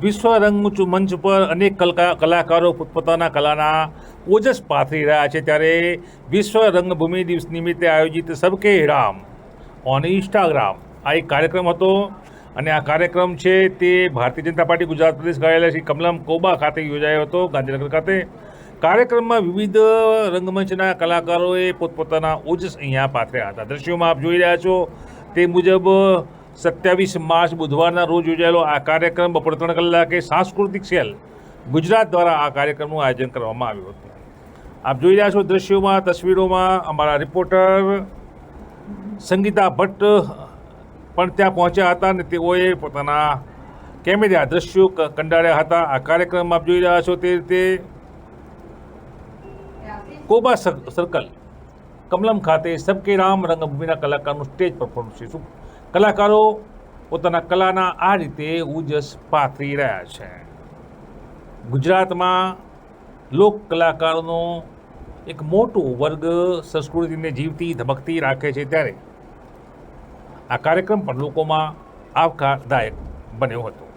વિશ્વ રંગમંચ મંચ પર અનેક કલકા કલાકારો પોતપોતાના કલાના ઓજસ પાથરી રહ્યા છે ત્યારે વિશ્વ રંગભૂમિ દિવસ નિમિત્તે આયોજિત સબકે રામ ઓન ઇન્સ્ટાગ્રામ. આ એક કાર્યક્રમ હતો અને આ કાર્યક્રમ છે તે ભારતીય જનતા પાર્ટી ગુજરાત પ્રદેશ કાર્યાલય શ્રી કમલમ કોબા ખાતે યોજાયો હતો, ગાંધીનગર ખાતે. કાર્યક્રમમાં વિવિધ રંગમંચના કલાકારોએ પોતપોતાના ઓજસ અહીંયા પાથર્યા હતા. દ્રશ્યોમાં આપ જોઈ રહ્યા છો તે મુજબ સત્યાવીસ માર્ચ બુધવારના રોજ યોજાયેલો આ કાર્યક્રમ બપોર ત્રણ કલાકે સાંસ્કૃતિક સેલ ગુજરાત દ્વારા આ કાર્યક્રમનું આયોજન કરવામાં આવ્યું હતું. આપ જોઈ રહ્યા છો દ્રશ્યોમાં, તસવીરોમાં અમારા રિપોર્ટર સંગીતા ભટ્ટ પણ ત્યાં પહોંચ્યા હતા અને તેઓએ પોતાના કેમેરા દ્રશ્યો ક- કંડાર્યા હતા. આ કાર્યક્રમ આપ જોઈ રહ્યા છો તે રીતે કોબા સર્કલ, કમલમ ખાતે સબકે રામ રંગભૂમિના કલાકારનું સ્ટેજ પરફોર્મન્સ છે શું કલાકારો પોતાના કલાના આ રીતે ઉજસ પાથરી રહ્યા છે. ગુજરાતમાં લોક કલાકારોનો એક મોટો વર્ગ સંસ્કૃતિને જીવતી, ધબકતી રાખે છે ત્યારે આ કાર્યક્રમ પણ લોકોમાં આવકારદાયક બન્યો હતો.